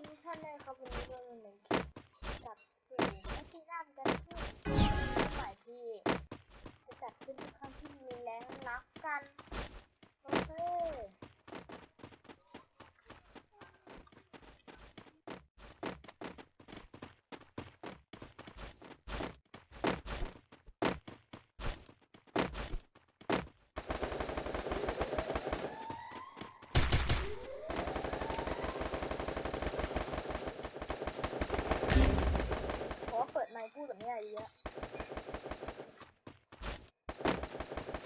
มทุกท่านเลยครับวันนี้เราหนึ่งคลิปกับสื่อและที่ร่ากันขึ้นหม่ที่จะจัดขึ้นทุกครั้งที่มีแรงนักกัน โอเค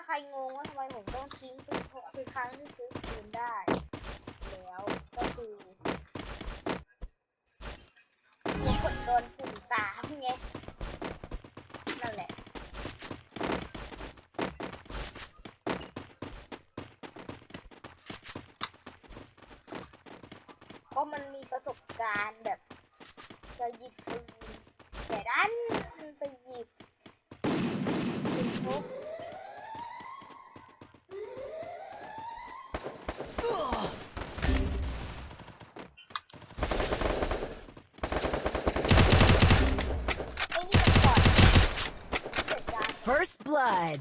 าใครงงว่าทำไมผมต้องทิ้งปืนพกคือครั้งที่ซื้อปืนได้ แลัวกดโดนปุ่มสามไง นั่นแหละ ก็มันมีประสบการณ์แบบ จะหยิบปืนแต่ดันไปหยิบปืนพก ไอ้นี่มันก่อนเสร็จการ First blood.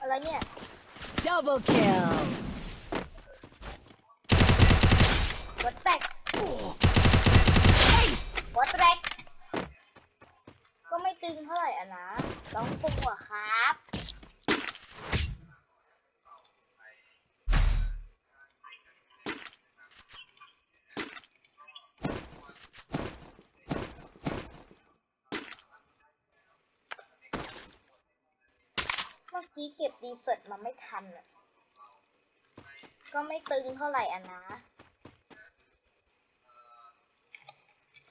อะไรเนี่ย Double kill. หัวแตก Ace. หัวแตกก็ไม่ตึงเท่าไหร่อะนะต้องปรุงหัวครับ เมื่อ กี้เก็บดีเซอร์ตมาไม่ทันอะ ก็ไม่ตึงเท่าไหร่อะนะ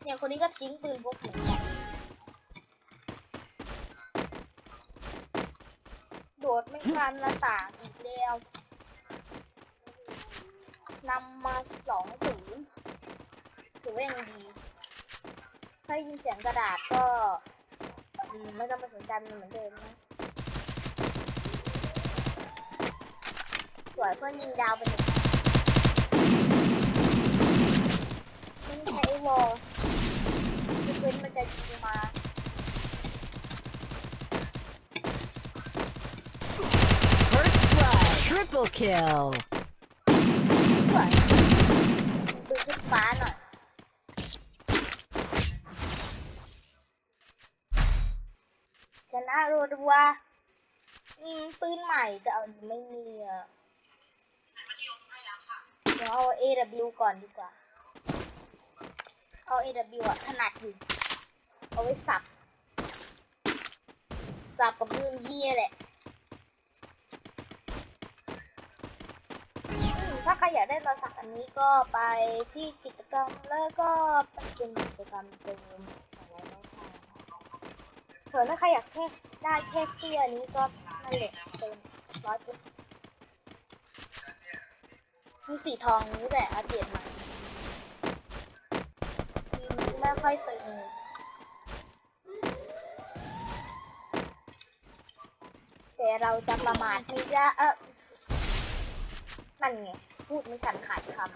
เนี่ยคนนี้ก็ทิ้งปืนพกเหมือนกันโดดไม่ทันหน้าต่างอีกแล้วนำมาสองศูนย์ถือว่ายังดี ถ้าได้ยินเสียงกระดาษก็อืมไม่ต้องมาสนใจมันเหมือนเดิมนะ วยเพื่อนยิงดาวไปหนึ่งไม่ใช้วอลยกเว้นมันจะยิงมา First blood. Triple kill. สวยปืนขึ้นฟ้าหน่อยชนะรัวรัวๆอืมปืนใหม่จะเอาไม่มีอะเดี๋ยวเอา AW ก่อนดีกว่า เอา AW อะถนัดอยู่ เอาไว้สับ สับกับมือพี่แหละถ้าใครอยากได้รอยสักอันนี้ก็ไปที่กิจกรรมแล้วก็เป็นกิจกรรมเติมสองร้อยค่ะส่วนถ้าใครอยากแค่ได้แค่เสื้อนี้ก็นั่นแหละเติมร้อยเอ็ด มีสีทองนี้แหละอัปเดตม่ทีนี้ไม่ค่อยตึงแต่เราจะประมาทไม่ได้เออนั่นไง พูดไม่ทันขาดคำ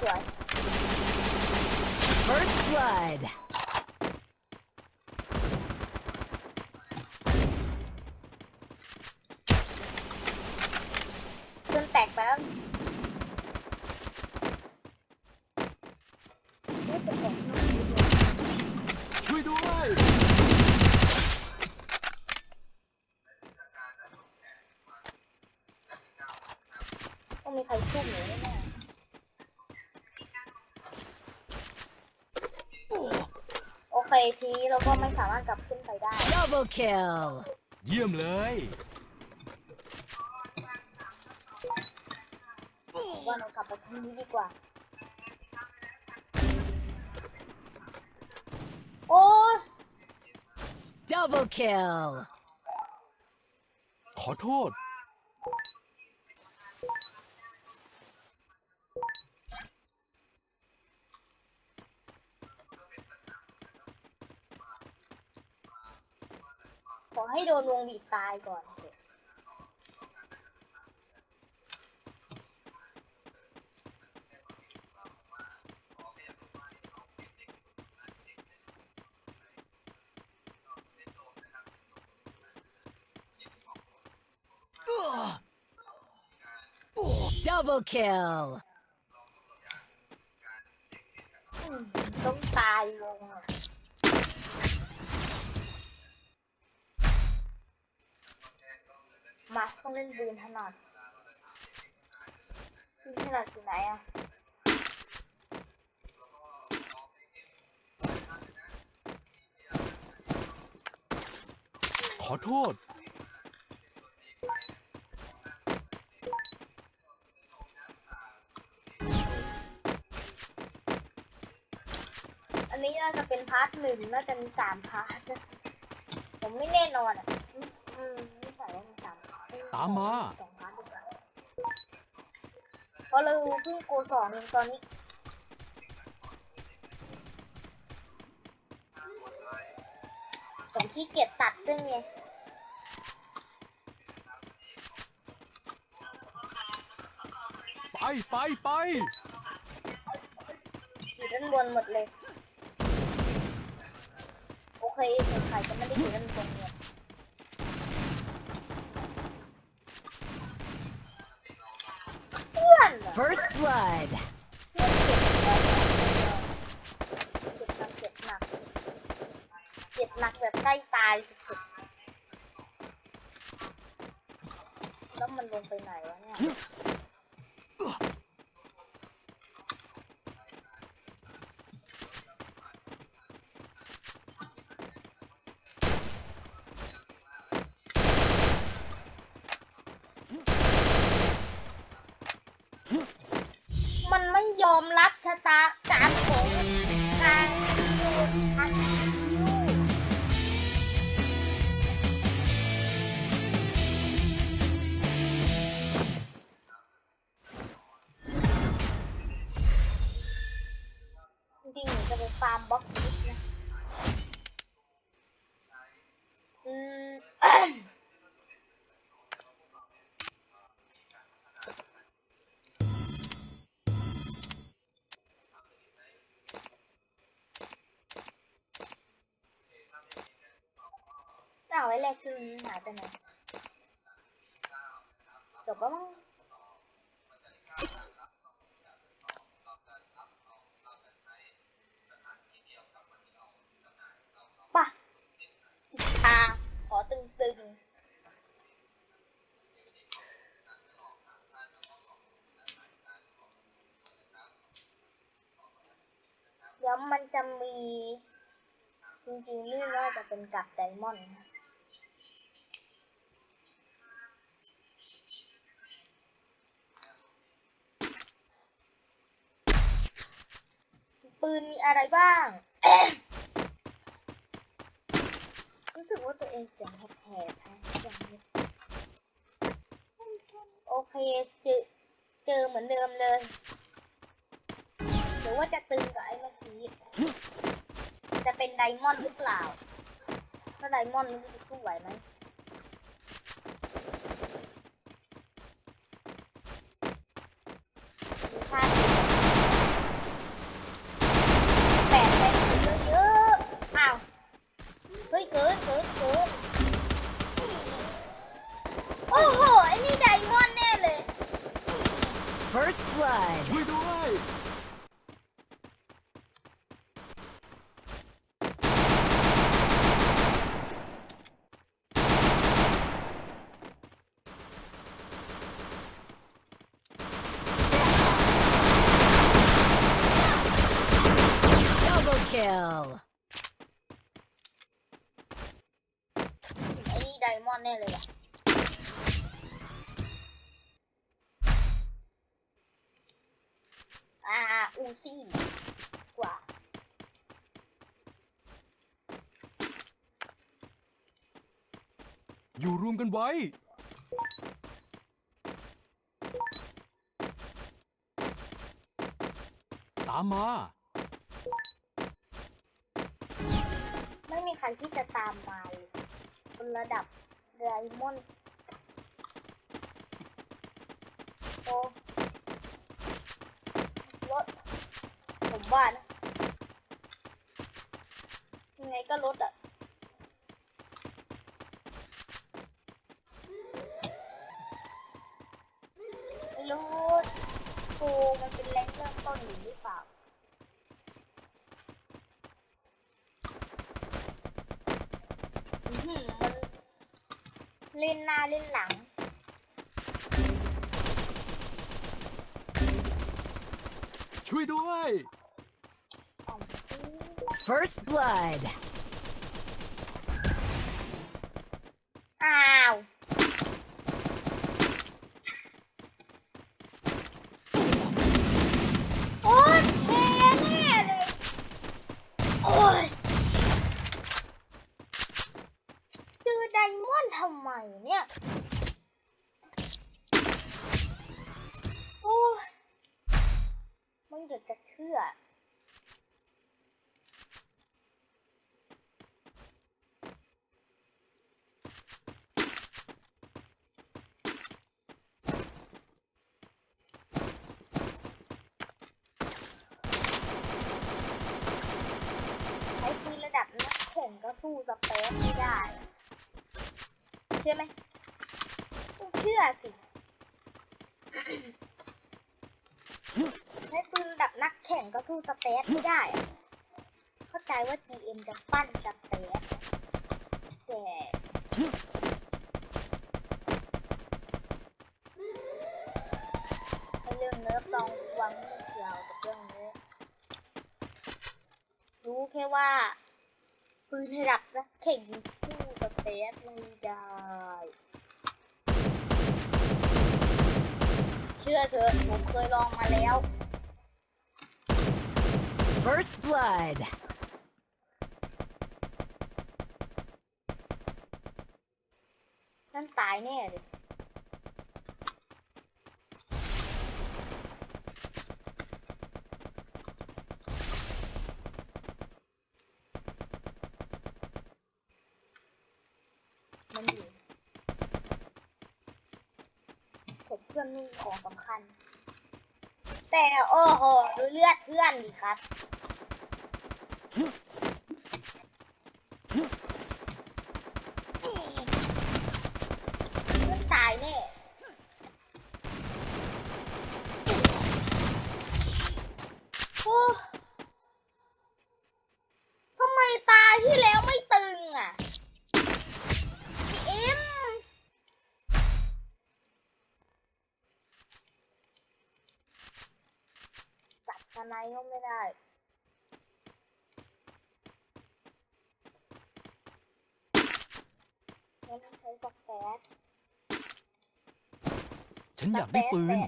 สวย First blood. แล้วช่วยด้วยต้องมีใครซุ่มหนูแน่โอเคทีนี้เราก็ไม่สามารถกลับขึ้นไปได้ Double kill เยี่ยมเลย ว่าเรากลับไปที่นี้ดีกว่า โอ้ย Double kill. ขอโทษ ขอให้โดนวงบีบตายก่อน Double kill. ต้องตายวงอะมาต้องเล่นปืนถนัดปืนถนัดอยู่ไหนอะขอโทษ นนี้น่าจะเป็นพาร์ทหนึ่งน่าจะมีสามพาร์ทนะผมไม่แน่นอนอะไม่อืมไม่ใส่ว่ามีสามพาร์ทตามมาสองพาร์ทดีกว่าเพราะเราเพิ่งโกสองเองตอนนี้ผมขี้เกียจตัดด้วยไงไปไปไปอยู่ด้านบนหมดเลย โอเคสงสัยจะไม่ได้อยู่ด้านบนเนี่ยเพื่อนเหรอ First blood. เจ็บหนักเจ็บหนักเจ็บหนักแบบใกล้ตายสุดๆแล้วมันลงไปไหนวะเนี่ย ยอมรับชะตากรรมของการโดนชักคิ้วจริงๆจะไปฟาร์มบล็อกฟิชน อาไว้แรกชื่อนี้หายไปไหนจบแล้วมั้งป่ะอีกทาขอตึงๆเดี๋ยวมันจะมี จริงๆเรื่องว่าจะเป็นกับไดมอนด์นะ ปืนมีอะไรบ้าง รู้สึกว่าตัวเองเสียงแหบๆแฮะย่างนี้โอเคเจอเจอเหมือนเดิมเลย หรือว่าจะตึงกับไอ้เมื่อกี้ จะเป็นไดมอนด์หรือเปล่า ถ้าไดมอนด์มันจะสู้ไหวไหมดูท่าทีแปดแปดเยอะๆอ้าว เฮ้ย เกินเกินเกินโอ้โห ไอ้นี่ไดมอนด์แน่เลย First blood. ช่วยด้วย เ kill. ไอ้นี่ไดมอนด์แน่เลยว่ะอ่าอูซี่กว่า อยู่รวมกันไว้ ตามมา ใครที่จะตามมาเลยนระดับไดมอนด์โอ้รถผมว่านะยังไงก็รถอะไม่รู้กูมันเป็นแรงเริ่มต้นอยู่หรือเปล่า อื้อหือมัน เล่นหน้าเล่นหลัง ช่วยด้วยอ๋อ First blood. อ้าว โอ้ยแพ้แน่เลย โอ้ยเจอไดมอนด์ทำไมเนี่ย โอ้ยมึงอยากจะเชื่อ ใช้ปืนระดับนักแข่งก็ สู้สเปซไม่ได้ เชื่อไหมต้องเชื่อสิใช้ปืนดับนักแข่งก็สู้สเปซไม่ได้ เข้าใจว่า GM จะปั้นสเปซแต่ไอ้เรื่องเนิร์ฟซองวังไม่เกี่ยวกับเรื่องนี้รู้แค่ว่า ปืนระดับนักแข่งสู้สเปซไม่ได้ เชื่อเถอะผมเคยลองมาแล้ว First blood. นั่นตายแน่เลย มันอยู่ผมเพื่อนมีของสำ คัญ แต่โอ้โห ดูเลือดเพื่อนดิครับ เพื่อนตายแน่ โอ้ทำไมตาที่แล้วไม่ตึงอะพี่เอ็มสับสไน ก็ไม่ได้งั้นใช้สแปซฉันอยากได้ปืน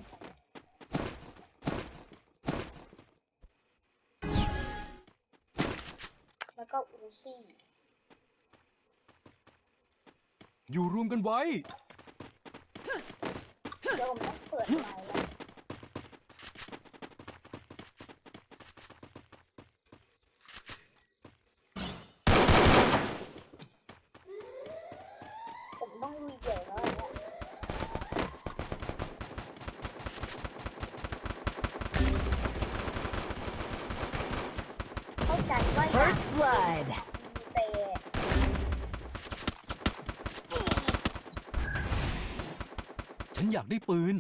แล้วก็อูซี่อยู่รวมกันไว้ เดี๋ยวผมต้องเปิดใหม่แล้ว ผมต้องลุยเดี่ยวแล้วเนี่ยเข้าใจว่าอยาก First blood. ทีแต่ฉันอยากได้ปืน